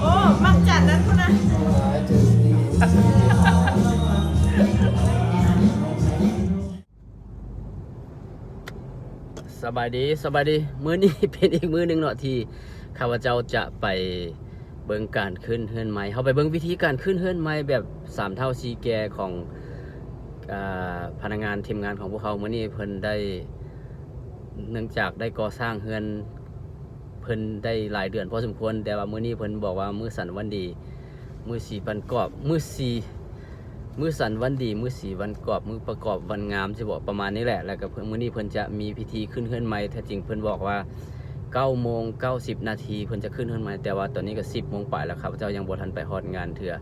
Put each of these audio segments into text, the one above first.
โอ้มักจัดนั้นคุณนะสบายดีสบายดี มื้อนี้เป็นอีกมื้อหนึ่งเนาะที่ข้าพเจ้าจะไปเบิ่งการขึ้นเฮือนไม้เขาไปเบิ่งวิธีการขึ้นเฮือนไม้แบบสามเท่าซีแกของอพนักงานทีมงานของพวกเขาเมื้อนี้เพิ่นได้ เนื่องจากได้ก่อสร้างเฮือนเพิ่นได้หลายเดือนพอสมควร แต่ว่ามื้อนี้เพิ่นบอกว่ามื้อสันวันดี มื้อสีปันกรอบ มื้อสีมือสันวันดี มือสีวันกอบมือประกอบวันงามจะบอกประมาณนี้แหละ แล้วก็เพิ่นมื้อนี้เพิ่นจะมีพิธีขึ้นเฮือนใหม่แท้จริงเพิ่นบอกว่า9โมง90นาทีเพิ่นจะขึ้นเฮือนใหม่แต่ว่าตอนนี้ก็10โมงปแล้วครับเจ้ายังบ่ทันไปฮอดงานเถื่อ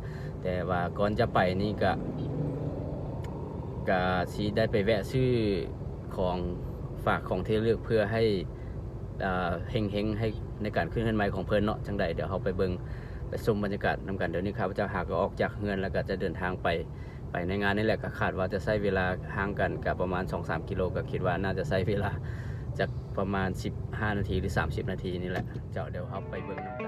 แต่ว่าก่อนจะไปนี่ก็ก็สิได้ไปแวะซื้อของ ฝากของที่เลือกเพื่อให้เฮงเฮงๆให้ในการขึ้นเฮือนไม้ของเพิ่นเนาะจังใดเดี๋ยวเขาไปเบิงไปชมบรรยากาศนํกันเดี๋ยวนี้ครับเจ้าหากก็ออกจากเฮือนแล้วก็จะเดินทางไปไปในงานนี่แหละก็คาดว่าจะใช้เวลาห่างกันกับประมาณ 2-3 กิโลก็คิดว่าน่าจะใช้เวลาจากประมาณ 15 นาทีหรือ 30 นาทีนี่แหละเจ้าเดี๋ยวเราไปเบิ่งนำ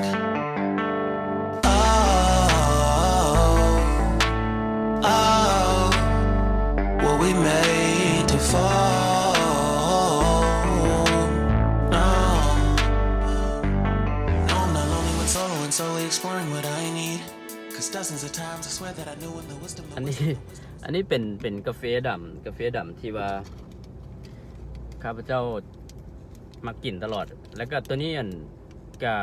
Exploring what I need. Cause dozens of times I swear that I knew in the wisdom อัน the นี้ อันนี้เป็น เป็นกาแฟดำกาแฟดำที่ว่า ข้าพเจ้ามากินตลอด แล้วก็ตัวนี้อันก็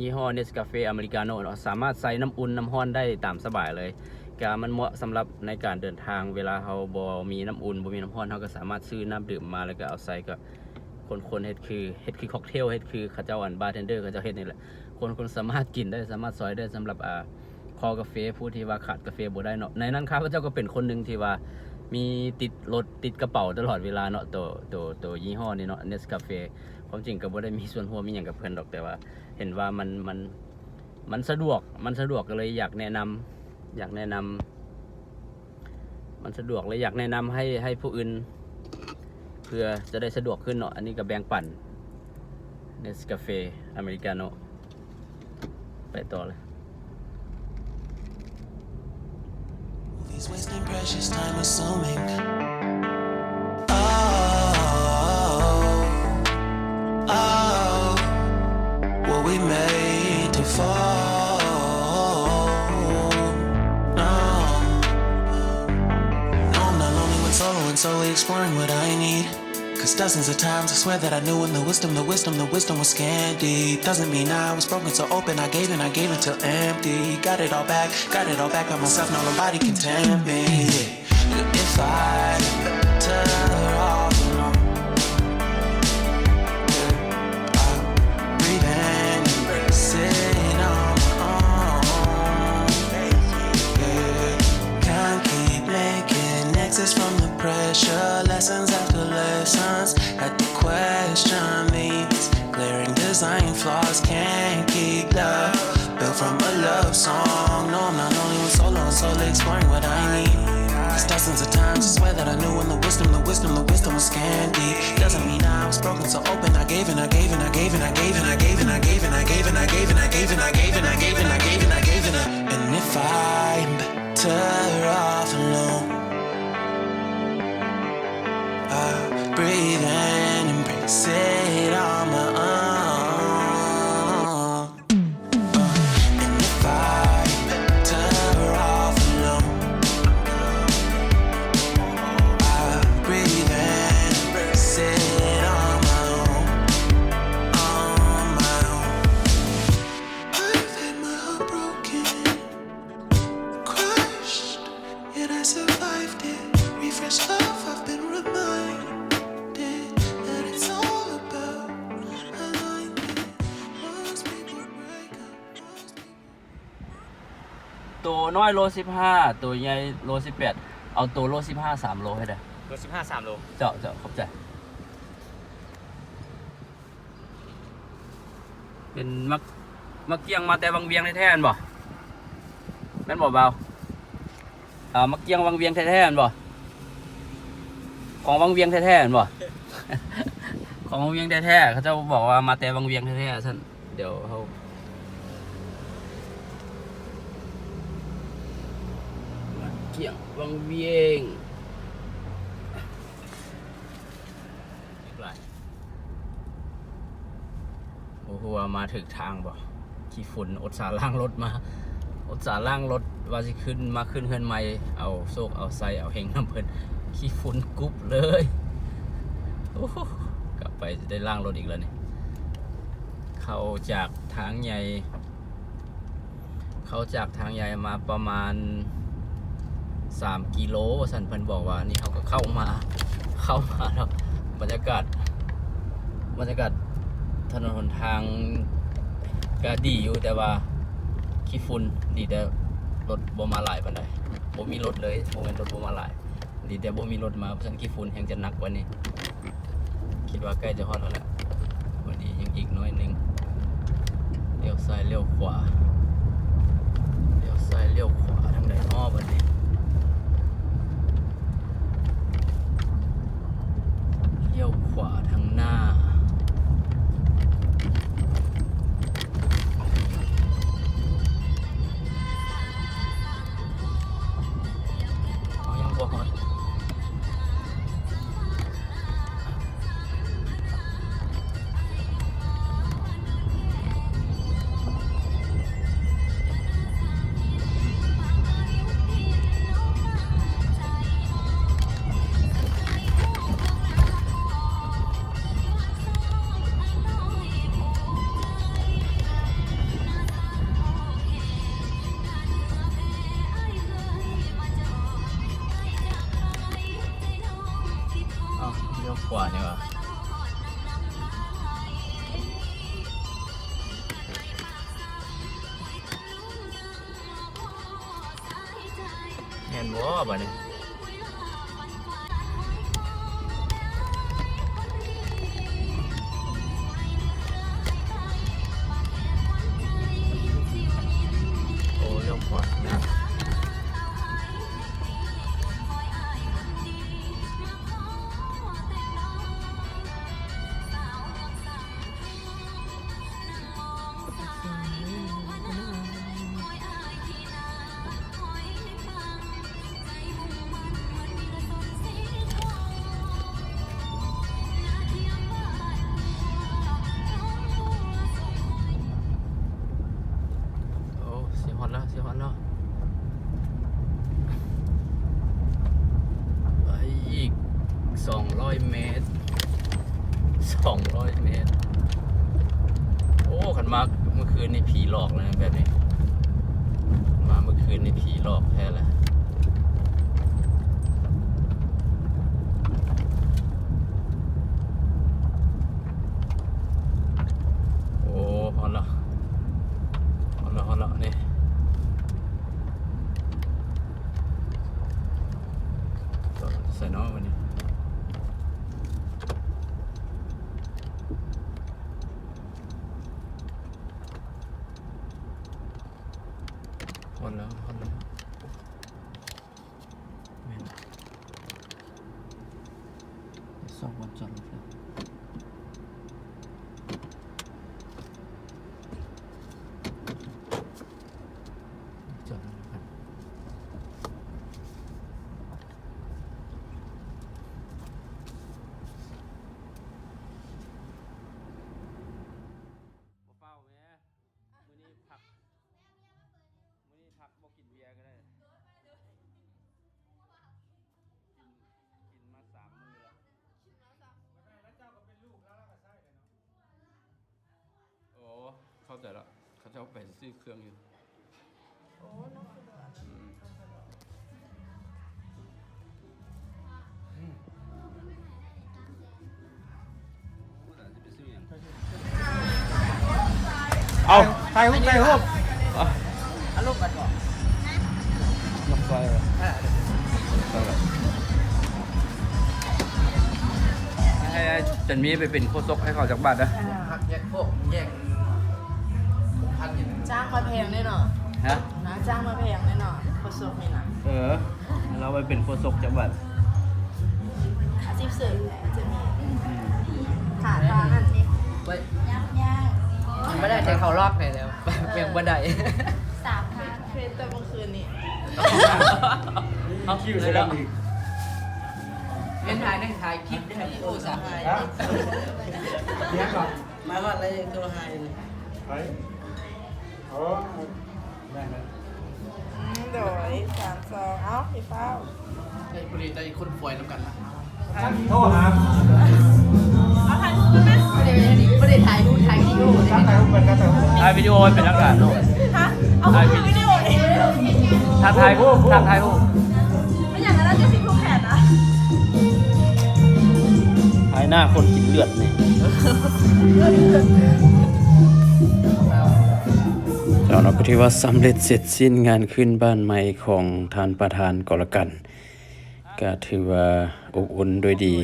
ยี่ห้อเนสกาแฟอเมริกาโน่เนาะสามารถใส่น้ำอุ่น น้ำห้อนได้ตามสบายเลยก็มันเหมาะสำหรับในการเดินทางเวลาเราบอมีน้ำอุ่นบ่มีน้ำห้อนเราก็สามารถซื้อน้ำดื่มมาแล้วก็เอาใส่ก็คนๆเฮ็ดคือเฮ็ดคือค็อกเทลเฮ็ดคือเขาเจ้าอันบาร์เทนเดอร์เขาเจ้าเฮ็ดนี่แหละ คนคนสามารถกินได้สามารถซอยได้สำหรับอ่าคอกาแฟผู้ที่ว่าขาดกาแฟบ่ได้เนาะในนั้นข้าพเจ้าก็เป็นคนหนึ่งที่ว่ามีติดรถติดกระเป๋าตลอดเวลาเนาะตัวตัวตัวยี่ห้อนี้เนาะเนสกาแฟความจริงก็บ่ได้มีส่วนร่วมมีหยังกับเพิ่นดอกแต่ว่า เห็นว่ามันมันมันสะดวกมันสะดวกก็เลยอยากแนะนำอยากแนะนำมันสะดวกเลยอยากแนะนำให้ให้ผู้อื่น เพื่อจะได้สะดวกขึ้นเนาะอันนี้ก็แบ่งปั่นเนสกาแฟอเมริกาโน่ ไปต่อเลย movies, wasting precious time assuming. Oh, oh, were we made to fall? No, no, I'm not lonely when solo and solely exploring what I need. Cause dozens of times I swear that I knew in the wisdom, the wisdom, the wisdom was scanty. Doesn't mean I was broken, so open. I gave and I gave until empty. Got it all back, got it all back by myself. No, nobody can tempt me. If I turn dozens of times I swear that I knew when the wisdom, the wisdom, the wisdom was scanty. Doesn't mean I was broken, so open. I gave and I gave and I gave and I gave and I gave and I gave and I gave and I gave and I gave and I gave and I gave and I gave and I gave and I and if I'm better น้อยโลสิบห้าตัวใหญ่โลสิบแปดเอาตัวโลสิบห้าสามโลให้ได้โรถสิบห้าสามโลเจาะเจาะขอบใจ เป็นมักมักเกียงมาแต่วังเวียงแท้ๆแม่นบ่แม่นบ่เบาอ่ามักเกียงวังเวียงแท้ๆแม่นบ่ของวังเวียงแท้ๆแม่นบ่ของวังเวียงแท้ๆเขาเจะบอกว่ามาแต่วังเวียงแท้ๆท่านเดี๋ยวเขา มักเกียงวังเวียงอีกลโอ้โหมาถึงทางบ่ขี้ฝุ่นอดสาล่างรถมา อดสาล่างรถว่าสิขึ้นมาขึ้นเฮือนใหม่เอาโซกเอาไซเอาเฮงน้ำเพิ่นขี้ฝุ่นกรุ๊บเลยโอ้โหกลับไปจะได้ล่างรถอีกแล้วนี่เข้าจากทางใหญ่ เข้าจากทางใหญ่มาประมาณ 3กิโลว่าสันเพิ่นบอกว่านี่เขาก็เข้ามาเข้ามาแล้วบรรยากาศบรรยากาศถนนหนทางก็ดีอยู่แต่ว่าขี้ฝุ่นดีแต่รถบ่มาหลายปานใดบ่มีรถเลยบ่แม่นรถบ่มาหลายดีแต่บ่มีรถมาเพราะฉะนั้นขี้ฝุ่นแห่งจะหนักกว่านี้คิดว่าใกล้จะฮอดแล้วแหละวันนี้ยังอีกน้อยนึงเลี้ยวซ้ายเลี้ยวขวาเลี้ยวซ้ายเลี้ยวขวาทางใดอ้อบัดนี้ เลี้ยว ขวาทาง เอาเลี้ยวขวาเนี่ยวะเห็นบ่บ่เนี่ย สองร้อยเมตร โอ้ขันมาเมื่อคืนนี่ผีหลอกเลยแบบนี้ มาเมื่อคืนนี่ผีหลอกแท้เลย สองวันจอดรถแล้วจอดแล้วนะครับบ่เป้าแม่มื้อนี้ผักมื้อนี้ผักบ่กินเบียร์ก็ได้ เข้าใจแล้วเขาจะเอาไปซื้อเครื่องอยู่โอ้น้องคือเดือดอืมเอาถ่ายรูปถ่ายรูปอารมณ์กันก่อนรถไฟเหรอรถไฟเหรอจันมีไปเป็นโคศกให้เขาจากบ้านนะหักแยกพวกแยก จ้างมาแพงแน่นอนฮะ นะจ้างมาแพงแน่นอนโคศกนี่นะเออ เราไปเป็นโคศกจากบ้านอาชีพเสริมจะมีขาตานั่นนี่ไว้ย่างย่างมันไม่ได้แต่เขาลอกไหนแล้วเพียงบันไดสามพันเทรนแต่เมื่อคืนนี้เอาคิวใช่แล้วเล่นถ่ายนั่งถ่ายคลิปได้โอ้สาหายฮะเลี้ยงก่อนมาว่าอะไรตัวหายไป โอ้แม่นไหมโดยสามสองเอ้าพี่เป้าไอ้บริษัทคนป่วยน้ำกันละท่านโทรหาเอาถ่ายรูปกันไหมไม่ได้ไม่ได้ถ่ายรูปถ่ายวิดีโอเลยท่านถ่ายรูปเป็นท่านถ่ายรูปถ่ายวิดีโอเป็นหลักฐานเนาะฮะเอาถ่ายวิดีโอเองถ้าถ่ายรูปถ้าถ่ายรูปไม่อย่างนั้นจะสิทุกแผ่นนะถ่ายหน้าคนกินเลือดนี่เรา เนาะก็ถือว่าสำเร็จเสร็จสิ้นงานขึ้นบ้านใหม่ของท่านประธานกรกันก็ถือว่าอบอุ่นด้วยดี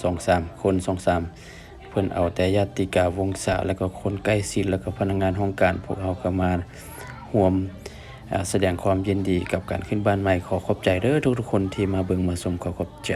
สองสามคนสองสามเพิ่นเอาแต่ญาติกาวงศาแล้วก็คนใกล้ชิดแล้วก็พนักงานห้องการพวกเขาก็มาร่วมแสดงความยินดีกับการขึ้นบ้านใหม่ขอขอบใจเด้อทุกๆคนที่มาเบิ่งมาชมขอขอบใจ